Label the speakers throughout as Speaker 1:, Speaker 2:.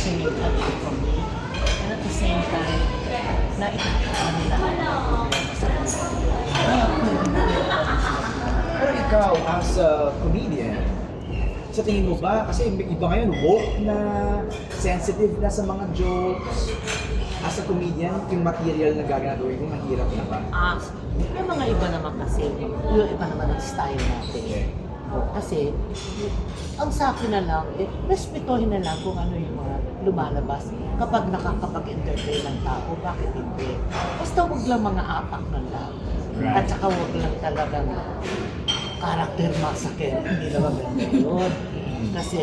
Speaker 1: singing away from me. And at the same time, naitatawa nila ang problema sa buhay. Kaya.
Speaker 2: Pero ikaw, as a comedian, sa tingin mo ba, kasi iba ngayon, woke na, sensitive na sa mga jokes. As a comedian, yung material na gagawin mo, mahirap na ba?
Speaker 1: Ah, may mga iba naman kasi, yung iba naman ang style natin. O, kasi, ang sa akin na lang, eh, respetuhin na lang kung ano yung mga lumalabas kapag nakakapag-entertain ng tao, bakit hindi? Basta huwag lang mga apak na lang.
Speaker 2: Right.
Speaker 1: At saka huwag lang talagang character masakit. Hindi na maganda yun. Kasi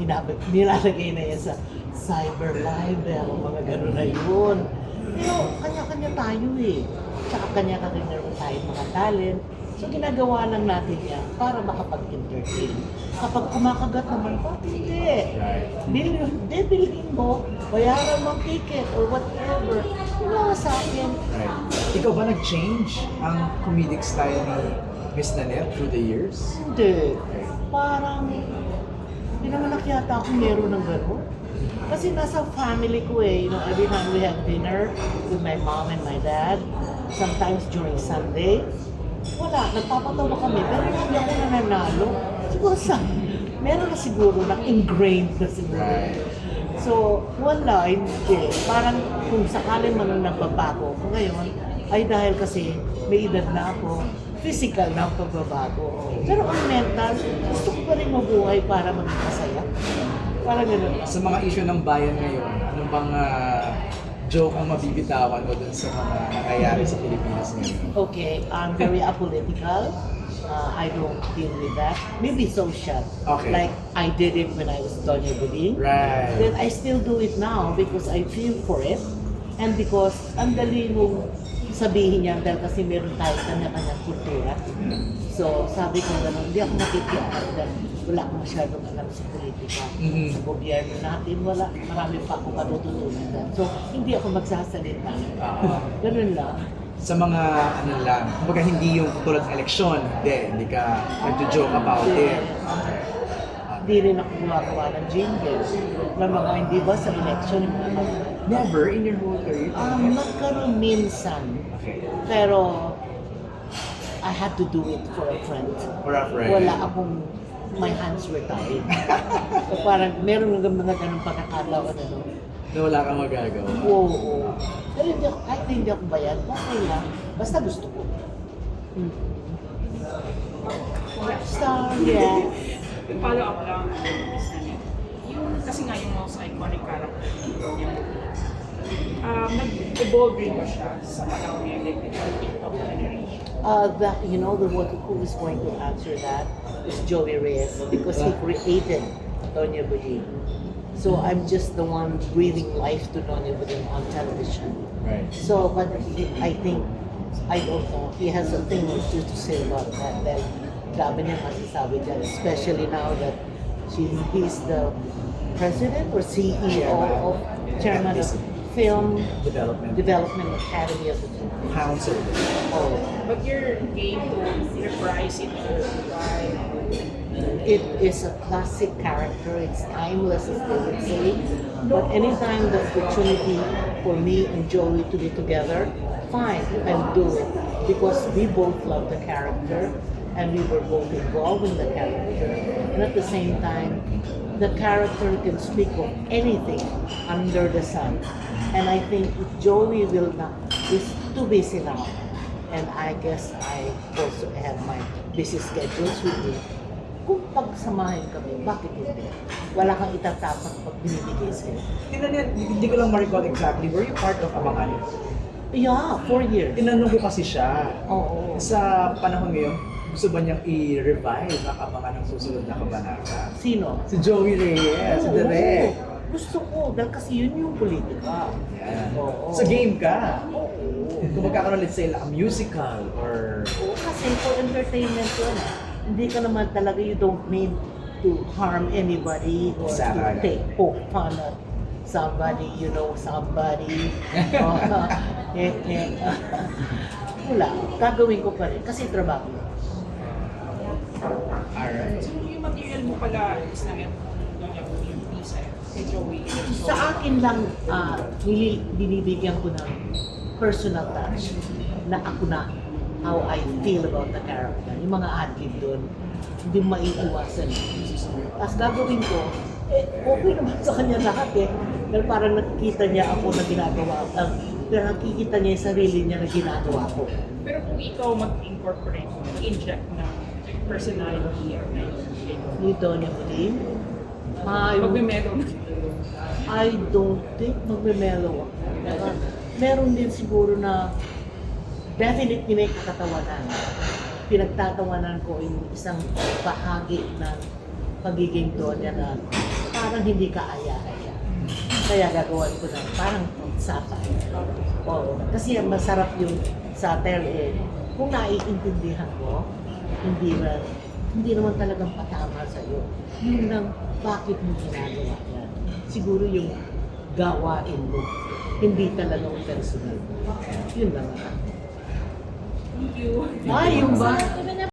Speaker 1: ninab- nilalagay na yan sa cyber libel, mga gano'n na yun. Pero kanya-kanya tayo eh. Tsaka kanya-kanya tayo mga talent. So ginagawa lang natin yan para makapag-entertain. Kapag kumakagat naman, bakit hindi?
Speaker 2: Right.
Speaker 1: Bilhin, di bilhin mo, bayaran mo ticket or whatever. Wala sa akin.
Speaker 2: Right. Ikaw ba nag-change ang comedic style ni Miss Nanette through the years?
Speaker 1: Hindi. Parang, hindi naman nakyata ako meron ng gano'n. Kasi nasa family ko eh, you know, every time we have dinner with my mom and my dad, sometimes during Sunday, wala, nagpapatawa kami, pero hindi ako nananalo. Siguro sa, meron na siguro na ingrained na siguro.
Speaker 2: Right.
Speaker 1: So, wala, hindi. Parang kung sakali man nagbabago ako ngayon, ay dahil kasi may edad na ako, physical na ang pagbabago. Pero ang mental, gusto ko pa rin mabuhay para maging masaya. Parang gano'n.
Speaker 2: Sa mga issue ng bayan ngayon, ano bang ah, joke ang mabibitawan mo dun sa mga nangyayari sa Pilipinas ngayon?
Speaker 1: Okay, I'm very apolitical. Uh, I don't deal with that. Maybe social.
Speaker 2: Okay.
Speaker 1: Like I did it when I was Doña Buding.
Speaker 2: Right.
Speaker 1: Then I still do it now because I feel for it and because ang dali mong sabihin yan dahil kasi meron tayo kanya-kanyang kultura. So sabi ko gano'n, hindi ako nakikialam dahil wala akong masyadong alam sa politika.
Speaker 2: Mhm.
Speaker 1: Sa gobyerno natin, wala, marami pa akong matututunan. So hindi ako magsasalita.
Speaker 2: Ah.
Speaker 1: Ganun lang.
Speaker 2: Sa mga ano lang, kumbaga hindi yung tulad ng eleksyon, hindi, hindi ka nagjo-joke about it.
Speaker 1: Hindi rin ako gumagawa ng jingle. Na mga hindi ba sa election, yung mga
Speaker 2: Never in your whole career?
Speaker 1: Um, nagkaroon minsan.
Speaker 2: okay.
Speaker 1: Pero, I had to do it for a friend.
Speaker 2: For a friend.
Speaker 1: Wala akong, my hands were tied. so parang meron ng mga ganong pagkakataon ano.
Speaker 2: Na wala kang magagawa.
Speaker 1: Oo, oo. Pero hindi ako, kahit hindi ako bayad, okay lang. Basta gusto ko. Hmm. Star, yeah.
Speaker 3: follow up lang. Yung, kasi nga yung most iconic character niya, um, nag-evolve rin ba siya sa panahon niya, like the TikTok generation?
Speaker 1: Uh, that you know the one who is going to answer that is Joey Reyes because he created Tonya Buding. So I'm just the one breathing life to Tonya Buding on television.
Speaker 2: Right.
Speaker 1: So, but he- I think I don't know. He has a thing or two to say about that. Then, grabe niya masasabi dyan, especially now that she, he's the president or CEO of chairman of Film
Speaker 2: Development.
Speaker 1: Development Academy of the Philippines.
Speaker 2: Council.
Speaker 1: Oh.
Speaker 3: But you're game to reprise it or why?
Speaker 1: It is a classic character. It's timeless, as they would say. But anytime the opportunity for me and Joey to be together, fine, I'll do it. Because we both love the character and we were both involved in the character. And at the same time, the character can speak of anything under the sun. And I think Joey will not, is too busy now. And I guess I also have my busy schedules with me kung pagsamahin kami, bakit hindi? Wala kang itatapat pag binibigay sa'yo.
Speaker 2: Tinanong, hindi ko lang ma-recall exactly, were you part of Abangan?
Speaker 1: Yeah, four years.
Speaker 2: Tinanong ko kasi siya,
Speaker 1: Oo.
Speaker 2: sa panahon ngayon, gusto ba niyang i-revive ang Abangan ng susunod na kabanata?
Speaker 1: Sino?
Speaker 2: Si Joey Reyes, si
Speaker 1: Oo.
Speaker 2: Direk.
Speaker 1: Gusto ko, dahil kasi yun yung politika.
Speaker 2: Yan.
Speaker 1: Oo.
Speaker 2: So game ka.
Speaker 1: Oo.
Speaker 2: Kung magkakaroon, let's say, like, a musical or
Speaker 1: Oo, kasi for entertainment yun. Hindi ka naman talaga, you don't mean to harm anybody or to
Speaker 2: Exactly.
Speaker 1: take poke fun at somebody, you know, somebody. Oh, eh, eh, wala, gagawin ko pa rin kasi trabaho.
Speaker 2: Alright.
Speaker 3: So yung material mo pala is na yung visa. Joey.
Speaker 1: Sa akin lang, nili- binibigyan ko ng personal touch na ako na how I feel about the character. Yung mga adlib doon, hindi maiiwasan. Tapos gagawin ko, eh, okay naman sa kanya lahat eh. Pero parang nakikita niya ako na ginagawa. Uh, pero nakikita niya yung sarili niya na ginagawa ko.
Speaker 3: Pero kung ikaw mag-incorporate, mag-inject ng personality or
Speaker 1: niya muling, ay,
Speaker 3: Magme-mellow.
Speaker 1: I don't think magme-mellow ako. Meron din siguro na definitely may kakatawanan. Pinagtatawanan ko yung isang bahagi ng pagiging na parang hindi ka aya-aya. Kaya gagawan ko ng parang sapay. Oo. Kasi masarap yung satire eh, kung naiintindihan mo, hindi na hindi naman talagang patama sa iyo. Yun lang, bakit mo ginagawa yan? Siguro yung gawain mo, hindi talagang personal. Yun lang.
Speaker 3: Thank you.
Speaker 1: Ay, yung?